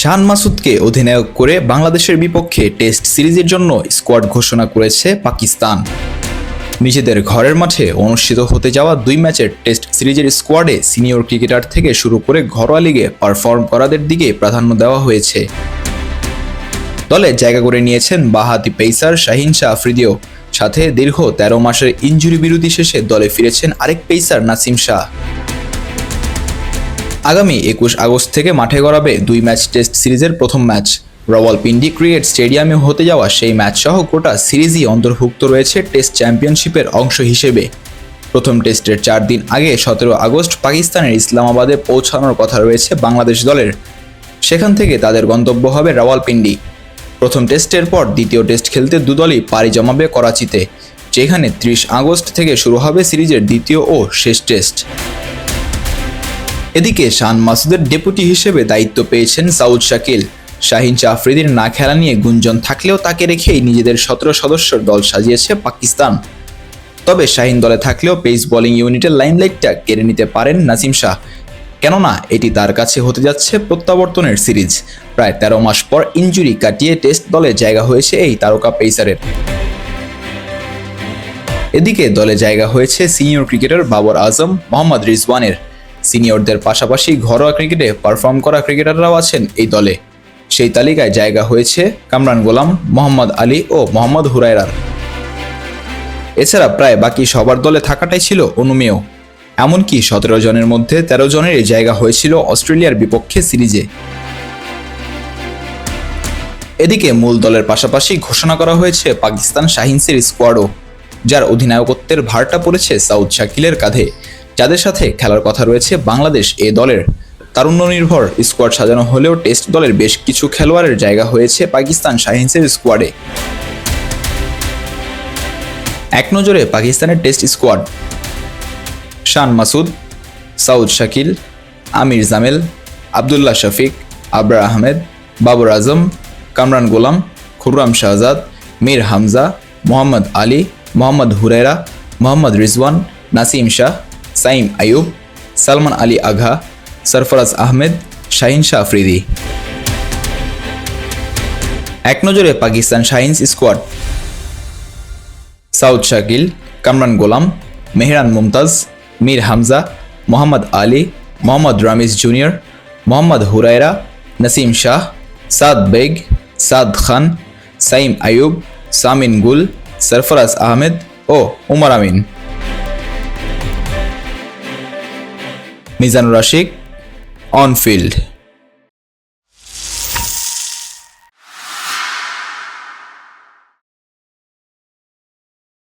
শান মাসুদকে অধিনায়ক করে বাংলাদেশের বিপক্ষে টেস্ট সিরিজের জন্য স্কোয়াড ঘোষণা করেছে পাকিস্তান। নিজেদের ঘরের মাঠে অনুষ্ঠিত হতে যাওয়া দুই ম্যাচের টেস্ট সিরিজের স্কোয়াডে সিনিয়র ক্রিকেটার থেকে শুরু করে ঘরোয়া লিগে পারফর্ম করাদের দিকে প্রাধান্য দেওয়া হয়েছে। দলে জায়গা করে নিয়েছেন বাহাতি পেসার শাহিন শাহ আফ্রিদিও সাথে দীর্ঘ তেরো মাসের ইঞ্জুরি বিরতি শেষে দলে ফিরেছেন আরেক পেসার নাসিম শাহ। আগামী একুশ আগস্ট থেকে মাঠে গড়াবে দুই ম্যাচ টেস্ট সিরিজের প্রথম ম্যাচ। রওয়ালপিন্ডি ক্রিকেট স্টেডিয়ামে হতে যাওয়া সেই ম্যাচ সহ গোটা সিরিজই অন্তর্ভুক্ত রয়েছে টেস্ট চ্যাম্পিয়নশিপের অংশ হিসেবে। প্রথম টেস্টের চার দিন আগে সতেরো আগস্ট পাকিস্তানের ইসলামাবাদে পৌঁছানোর কথা রয়েছে বাংলাদেশ দলের। সেখান থেকে তাদের গন্তব্য হবে রাওয়ালপিন্ডি। প্রথম টেস্টের পর দ্বিতীয় টেস্ট খেলতে দুদলই পাড়ি জমাবে করাচিতে, যেখানে ত্রিশ আগস্ট থেকে শুরু হবে সিরিজের দ্বিতীয় ও শেষ টেস্ট। এদিকে শান মাসুদের ডেপুটি হিসেবে দায়িত্ব পেয়েছেন সাউদ শাকিল। শাহিন আফ্রিদির না খেলা নিয়ে গুঞ্জন থাকলেও তাকে রেখেই নিজেদের সতেরো সদস্যর দল সাজিয়েছে পাকিস্তান। তবে শাহিন দলে থাকলেও পেস বোলিং ইউনিটের লাইমলাইটটা কেড়ে নিতে পারেন নাসিম শাহ। কেননা এটি তার কাছে হতে যাচ্ছে প্রত্যাবর্তনের সিরিজ। প্রায় তেরো মাস পর ইঞ্জুরি কাটিয়ে টেস্ট দলে জায়গা হয়েছে এই তারকা পেসারের। এদিকে দলে জায়গা হয়েছে সিনিয়র ক্রিকেটার বাবর আজম, মোহাম্মদ রিজওয়ানের। সিনিয়রদের পাশাপাশি ঘরোয়া ক্রিকেটে পারফর্ম করা ক্রিকেটাররাও আছেন এই দলে। সেই তালিকায় জায়গা হয়েছে কামরান গোলাম, মোহাম্মদ আলী ও মোহাম্মদ হুরায়রার। এছাড়া প্রায় বাকি সবার দলে থাকাটাই ছিল অনুমেয়। এমনকি সতেরো জনের মধ্যে তেরো জনেরই জায়গা হয়েছিল অস্ট্রেলিয়ার বিপক্ষে সিরিজে। এদিকে মূল দলের পাশাপাশি ঘোষণা করা হয়েছে পাকিস্তান শাহিনসের স্কোয়াডও, যার অধিনায়কত্বের ভারটা পড়েছে সাউদ শাকিলের কাঁধে। যাদের সাথে খেলার কথা রয়েছে, বাংলাদেশ এ দলের তারুণ্য নির্ভর স্কোয়াড সাজানো হলেও টেস্ট দলের বেশ কিছু খেলোয়াড়ের জায়গা হয়েছে পাকিস্তান শাহিনসের স্কোয়াডে। এক নজরে পাকিস্তানের টেস্ট স্কোয়াড, শান মাসুদ, সাউদ শাকিল, আমির জামেল, আবদুল্লাহ শফিক আবরা আহমেদ, বাবর আজম, কামরান গোলাম, খুররাম শাহজাদ, মীর হামজা, মোহাম্মদ আলী, মোহাম্মদ হুরেরা মোহাম্মদ রিজওয়ান, নাসিম শাহ সাইম আয়ুব সালমান আলী আঘা, সরফরাজ আহমেদ, শাহিন শাহ আফ্রিদি। এক নজরে পাকিস্তান শাহিনস স্কোয়াড। সাউদ শাকিল কামরান গোলাম, মেহরান মুমতাজ, মীর হামজা, মোহাম্মদ আলী, মোহাম্মদ রামিজ জুনিয়র, মোহাম্মদ হুরায়রা, নসিম শাহ, সাদ বেগ, সাদ খান, সাইম আয়ুব সামিন গুল, সরফরাজ আহমেদ ও উমর আমিন। Mizanur Rashik on field